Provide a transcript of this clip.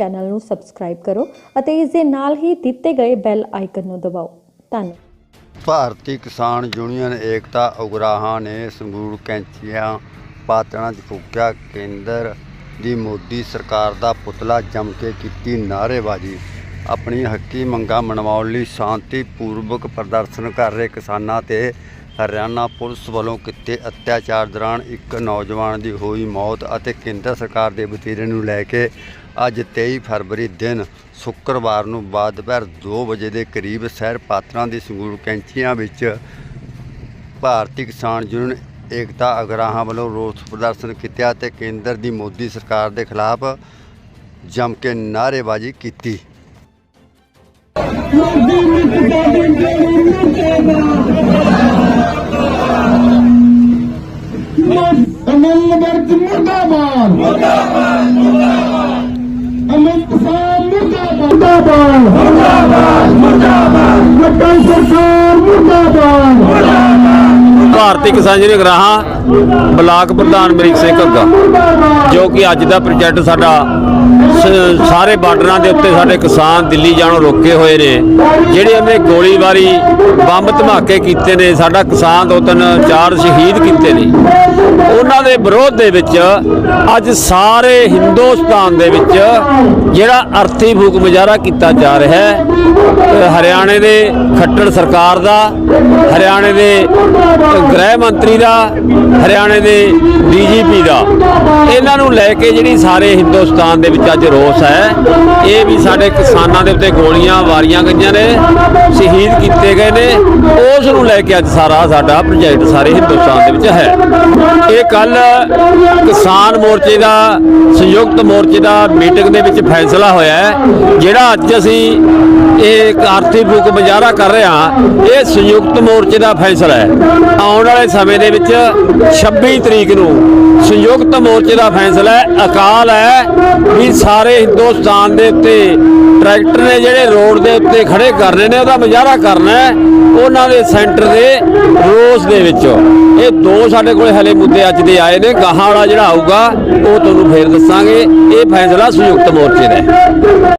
Channel ਨੂੰ subscribe ਕਰੋ ਅਤੇ ਇਸ ਦੇ ਨਾਲ ਹੀ ਦਿੱਤੇ ਗਏ ਬੈਲ ਆਈਕਨ ਨੂੰ ਦਬਾਓ। ਧੰਨਵਾਦ। ਭਾਰਤੀ ਕਿਸਾਨ ਯੂਨੀਅਨ ਏਕਤਾ ਉਗਰਾਹਾਂ ਨੇ ਸੰਗਰੂਰ ਕੈਂਚੀਆਂ ਪਾਤੜਾਂ 'ਚ ਫੂਕਿਆ ਕੇਂਦਰ ਦੀ ਮੋਦੀ ਸਰਕਾਰ ਦਾ ਪੁਤਲਾ ਜਮ ਕੇ ਕੀਤੀ ਨਾਅਰੇਬਾਜ਼ੀ। ਆਪਣੀ ਹੱਕੀ ਮੰਗਾਂ ਮਨਵਾਉਣ ਲਈ ਸ਼ਾਂਤੀਪੂਰਵਕ ਪ੍ਰਦਰਸ਼ਨ ਕਰ ਰਹੇ ਕਿਸਾਨਾਂ ਤੇ ਹਰਿਆਣਾ ਪੁਲਿਸ ਵੱਲੋਂ ਕੀਤੇ ਅਤਿਆਚਾਰ ਦੌਰਾਨ ਇੱਕ ਨੌਜਵਾਨ ਦੀ ਹੋਈ ਮੌਤ ਅਤੇ ਕੇਂਦਰ ਸਰਕਾਰ ਦੇ ਵਤੀਰੇ ਨੂੰ ਲੈ ਕੇ ਅੱਜ 23 ਫਰਵਰੀ ਦਿਨ ਸ਼ੁੱਕਰਵਾਰ ਨੂੰ ਬਾਅਦ ਦੁਪਹਿਰ 2 ਵਜੇ ਦੇ ਕਰੀਬ ਸ਼ਹਿਰ ਪਾਤਰਾਂ ਦੀ ਸੰਗਰੂਰ ਕੈਂਚੀਆਂ ਵਿੱਚ ਭਾਰਤੀ ਕਿਸਾਨ ਯੂਨੀਅਨ ਏਕਤਾ ਅਗਰਾਹਾਂ ਵੱਲੋਂ ਰੋਸ ਪ੍ਰਦਰਸ਼ਨ ਕੀਤਾ ਤੇ ਕੇਂਦਰ ਦੀ ਮੋਦੀ ਸਰਕਾਰ ਦੇ ਖਿਲਾਫ ਜਮ ਕੇ ਨਾਅਰੇਬਾਜ਼ੀ ਕੀਤੀ। ਮੁਰਦਾਬਾਦ ਮੁਰਦਾਬਾਦ। ਮੁਰਦਾਬਾਦ। ਅਮਲ ਕਿਸਾਨ ਮੁਰਦਾਬਾਦ ਮੁਰਦਾਬਾਦ ਮੁਰਦਾਬਾਦ। ਮੁਰਦਾਬਾਦ ਸਰਕਾਰ ਮੁਰਦਾਬਾਦ। ਭਾਰਤੀ ਕਿਸਾਨ ਯੂਨੀਅਨ ਗਰਾਹਾਂ ਬਲਾਕ ਪ੍ਰਧਾਨ ਮਰੀਕ ਸਿੰਘ ਘੱਗਾ, ਜੋ ਕਿ ਅੱਜ ਦਾ ਪ੍ਰੋਜੈਕਟ ਸਾਡਾ ਸਾਰੇ ਬਾਰਡਰਾਂ ਦੇ ਉੱਤੇ ਸਾਡੇ ਕਿਸਾਨ ਦਿੱਲੀ ਜਾਣੋਂ ਰੋਕੇ ਹੋਏ ਨੇ, ਜਿਹੜੇ ਉਹਨੇ ਗੋਲੀਬਾਰੀ, ਬੰਬ ਧਮਾਕੇ ਕੀਤੇ ਨੇ, ਸਾਡਾ ਕਿਸਾਨ ਦੋ ਤਿੰਨ ਚਾਰ ਸ਼ਹੀਦ ਕੀਤੇ ਨੇ। ਉਹਨਾਂ ਦੇ ਵਿਰੋਧ ਦੇ ਵਿੱਚ ਅੱਜ ਸਾਰੇ ਹਿੰਦੁਸਤਾਨ ਦੇ ਵਿੱਚ ਜਿਹੜਾ ਅਰਥੀ ਫੂਕ ਮੁਜ਼ਾਹਰਾ ਕੀਤਾ ਜਾ ਰਿਹਾ ਹੈ ਹਰਿਆਣੇ ਦੇ ਖੱਟੜ ਸਰਕਾਰ ਦਾ, ਹਰਿਆਣੇ ਦੇ ਗ੍ਰਹਿ ਮੰਤਰੀ ਦਾ ਹਰਿਆਣੇ ਦੇ ਡੀਜੀਪੀ ਦਾ। ਇਹਨਾਂ ਨੂੰ ਲੈ ਕੇ ਜਿਹੜੀ ਸਾਰੇ ਹਿੰਦੁਸਤਾਨ ਦੇ ਵਿੱਚ ਅੱਜ ਰੋਸ ਹੈ, ਇਹ ਵੀ ਸਾਡੇ ਕਿਸਾਨਾਂ ਦੇ ਉੱਤੇ ਗੋਲੀਆਂ ਵਾਰੀਆਂ ਗਈਆਂ ਨੇ, ਸ਼ਹੀਦ ਕੀਤੇ ਗਏ ਨੇ। ਉਸ ਨੂੰ ਲੈ ਕੇ ਅੱਜ ਸਾਰਾ ਸਾਡਾ ਪ੍ਰੋਜੈਕਟ ਸਾਰੇ ਹਿੰਦੁਸਤਾਨ ਦੇ ਵਿੱਚ ਹੈ। ਇਹ ਕੱਲ ਕਿਸਾਨ ਮੋਰਚੇ ਦਾ, ਸੰਯੁਕਤ ਮੋਰਚੇ ਦਾ ਮੀਟਿੰਗ ਦੇ ਵਿੱਚ ਫੈਸਲਾ ਹੋਇਆ ਹੈ, ਜਿਹੜਾ ਅੱਜ ਅਸੀਂ ਇਹ ਇੱਕ ਆਰਥਿਕ ਮੁਜ਼ਾਹਰਾ ਕਰ ਰਹੇ ਹਾਂ, ਇਹ ਸੰਯੁਕਤ ਮੋਰਚੇ ਦਾ ਫੈਸਲਾ ਹੈ। ਆਉਣ ਵਾਲੇ ਸਮੇਂ ਦੇ ਵਿੱਚ 26 ਤਰੀਕ ਨੂੰ ਸੰਯੁਕਤ ਮੋਰਚੇ ਦਾ ਫੈਸਲਾ ਹੈ। ਅਕਾਲ ਹੈ ਵੀ ਸਾਰੇ ਹਿੰਦੁਸਤਾਨ ਦੇ ਉੱਤੇ ਟਰੈਕਟਰ ਨੇ ਜਿਹੜੇ ਰੋਡ ਦੇ ਉੱਤੇ ਖੜੇ ਕਰਨੇ ਨੇ, ਉਹਦਾ ਮੁਜ਼ਾਹਰਾ ਕਰਨਾ ਹੈ। ਉਹਨਾਂ ਦੇ ਸੈਂਟਰ ਦੇ ਰੋਸ ਦੇ ਵਿੱਚ। ਇਹ ਦੋ ਸਾਡੇ ਕੋਲ ਹਲੇ ਮੁੱਦੇ ਅੱਜ ਦੇ ਆਏ ਨੇ। ਗਾਹਾਂ ਵਾਲਾ ਜਿਹੜਾ ਆਊਗਾ, ਉਹ ਤੁਹਾਨੂੰ ਫੇਰ ਦੱਸਾਂਗੇ। ਇਹ ਫੈਸਲਾ ਸੰਯੁਕਤ ਮੋਰਚੇ ਦਾ ਹੈ।